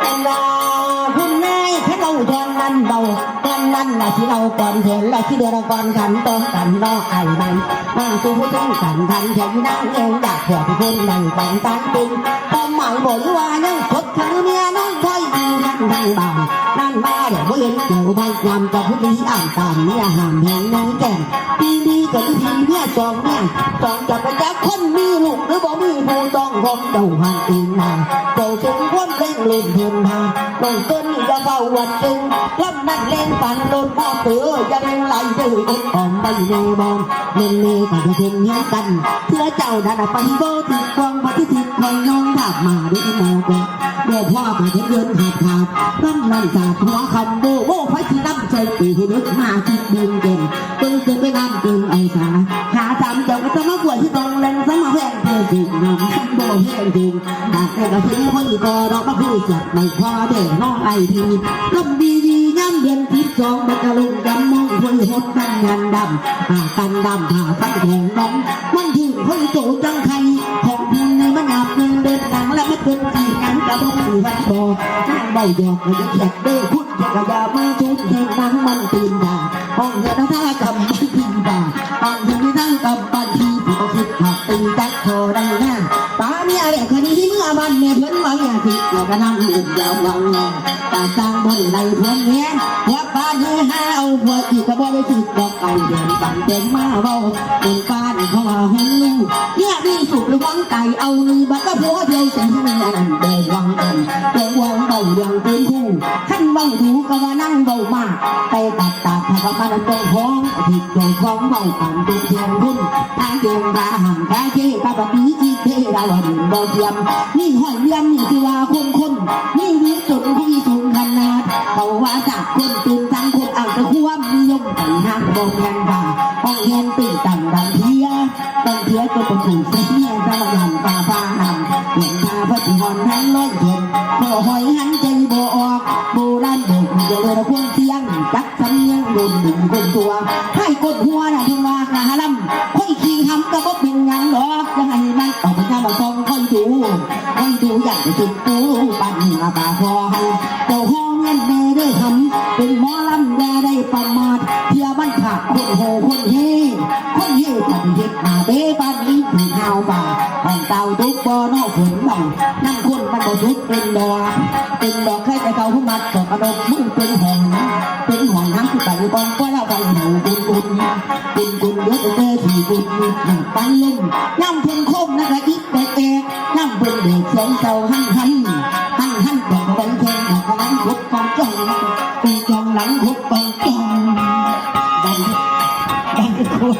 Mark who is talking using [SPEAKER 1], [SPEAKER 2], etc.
[SPEAKER 1] เป็นว่าคุณนายถ้าเราทอนนั้นเบาตอนนั้นน่ะที่เราก่อนเห็นและที่เดือนก่อนขันต้องกันรอไอ้นั้นมาตู้ผู้ต้องกันทันแค่นั่งเองอยากขอไปคนในบังตันปิงความหมายบอกว่ายังคดถือเมียน้องคอย ดูนั่นทางบานนั่นมาเดี๋ยวเห็นเกี่ยวใบความกับผู้ดีอ่านตามเนี่ยห้ามแหงน้องแก่นปีดีกับทีเนี่ยจองเนี่ยจองจะไปจักคนมีลูกหรือบ่มีผู้ต้องคงเจ้าหันอีนาเจ้าจึงควรเล่นลุ่นเทินทางน้องต้นจะเฝ้าวัดจึงลำนั่นเล่นปันโดนพ่อเตือจะเล่นไหลดื้ออกอ่อมไปในบอมเล่นเล่กับเพื่อนเงี้ยกันเพื่อเจ้าดันไปโบติดกองปฏิทินคอยน้องถักมาด้วยโมก เดี๋ยวพ่อไปถึงเดือนขาดขาดนั่นขาดหัวคำโบโบ้ไฟที่น้ำใจปีที่นึกมาคิดดึงเก่งตึงตึงไปน้ำตึงไอ้สาหาจำเจ้าก็จะมากวดที่ตรงเล่นสมาแพงเธอจริงน้ำโบเฮงจริงหากแต่ก็ทิ้งคนอีกก็เราก็คือจัดไม่พอเด็กน้องไอ้ทีลำดีดีย่ำเดือนทิพสองบักกะลุงยำมองคุยหดกันยันดำอากันดำผ่าฟันแทงน้องมันถึงคนโตจังใครของพินในมันอาบเงินเดินดังและไมันเป็นที ระบอกสี่วันบอนั่งเบาหยอกเลยอยากเด้อพุทธกระยามาชุดแห่งนังมันตื่นดาห้องเงินท่ากำมันพินดาห้องเงินท่ากำปันทีผู้คิดหักตีจักโทได้หน้าป้าเนี่ยเด็กคนนี้ที่เมื่อวันเนี่ยเพิ่นว่าอยากคิดแล้วก็นั่งอุ่นยาววังแน่ตาสร้างบนในเพิ่นเนี้ยว่าป้าเนี่ยห้าเอาพวกอีกก็บ่ได้คิ ดดอกไก่เดินบังเต็มมาเบาเป็นป้าเนี่ยเขาว่าหุ่นลูกเนี่ยนี่สุกหรือวังไก่เอานี่บักก็ผัวเดียวแต่ที่นี่นั่นเดินวังกันเดินวังเบาเรื่องเป็นคู่ขั้นเบาถูก็ว่านั่งเบามากไปตัดตัดถ้าก็มาต้องฟ้องผิดโดยฟ้องเบากันเป็นเทียงคุณทางเดินราห่างแค่เจ้ากับปีอีเทดาวดินบ่เทียมนี่ห้อยเลี้ยมนี่คือว่าคนคนนี่วิสุทธิ์ที่สูงขนาดเขาว่าจากคนตื่นทั้งคนเอาจะควา มนิยมไปห้างบ่แมนบ่าห้องเฮียนตื่นตังดังเทียดังเทียก็ต้องถูกเสียสมัยหันตาฟ้านำเห็นตาพระจิหอนทั้งร้อยเห็นพอหอยหันใจบ่ออกโบราณเด็กจะเลยควรเสียงจักสำเนียงโดนดึงคนตัว ให้กดหัวนะที่ว่าหาลำค่อยขี้ทำก็บ่เป็นหยังดอกจะให้มันออกไปข้ามาซองค่อยดูค่อยดูอยากจะจุดปูปั่นมาตาพอให้เจ้าห้อง งินแม่ได้ทำเป็นหมอลำแม่ได้ประมาทเทียบันขาดคนโหคนเฮคนเฮจันเฮ็ดมาเบ้บ้านนี้ถึงหาบ่าห้องเตาทุกบ่อนอกฝนหน่องนั่งคนมันบ่ทุกเป็นดอกเป็นดอกใครแต่เก่าผู้มัดดอกกระดกมือเป็นห้องเป็นห้องน้ำที่ไปบองก็แล้วไปหูบุญบุญบุญบุญเยอะเต้ที่บุญหนึ่งปันลุ่มย่ำเพิ่นคมนะคะอีกแบกแอกย่ำเพิ่นเด็กเสียงเจ้าหันหัน หลังคุกกองจ้องดังดังคุก